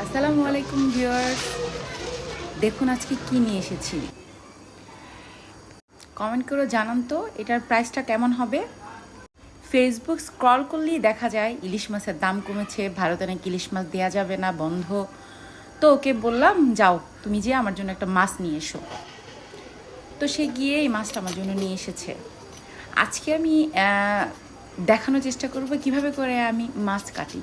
আসসালামু আলাইকুম ভিউয়ার্স। দেখুন আজকে কি নিয়ে এসেছি। কমেন্ট করে জানান তো, এটার প্রাইসটা কেমন হবে? ফেসবুক স্ক্রল করলেই দেখা যায়, ইলিশ মাছের দাম কমেছে, ভারতে নাকি ইলিশ মাছ দেওয়া যাবে না, বন্ধ। তো ওকে বললাম, যাও, তুমি যে আমার জন্য একটা মাছ নিয়ে এসো। তো সে গিয়ে এই মাছটা আমার জন্য নিয়ে এসেছে। আজকে আমি দেখানোর চেষ্টা করব কীভাবে করে আমি মাছ কাটি।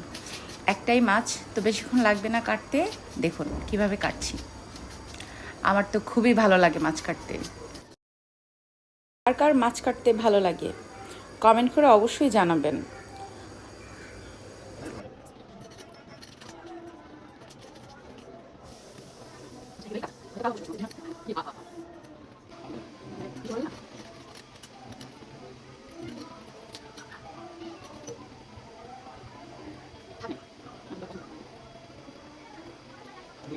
একটাই মাছ, তো বেশিক্ষণ লাগবে না কাটতে। দেখুন, কীভাবে কাটছি। আমার তো খুবই ভালো লাগে মাছ কাটতে। কার কার মাছ কাটতে ভালো লাগে কমেন্ট করে অবশ্যই জানাবেন।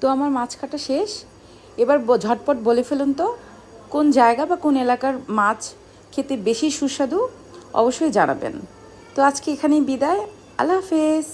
তো আমার মাছ কাটা শেষ। এবার ঝটপট বলে ফেলুন তো। কোন জায়গা বা কোন এলাকার মাছ খেতে বেশি সুস্বাদু অবশ্যই জানাবেন। তো আজকে এখানেই বিদায়। আল্লাহ হাফেজ।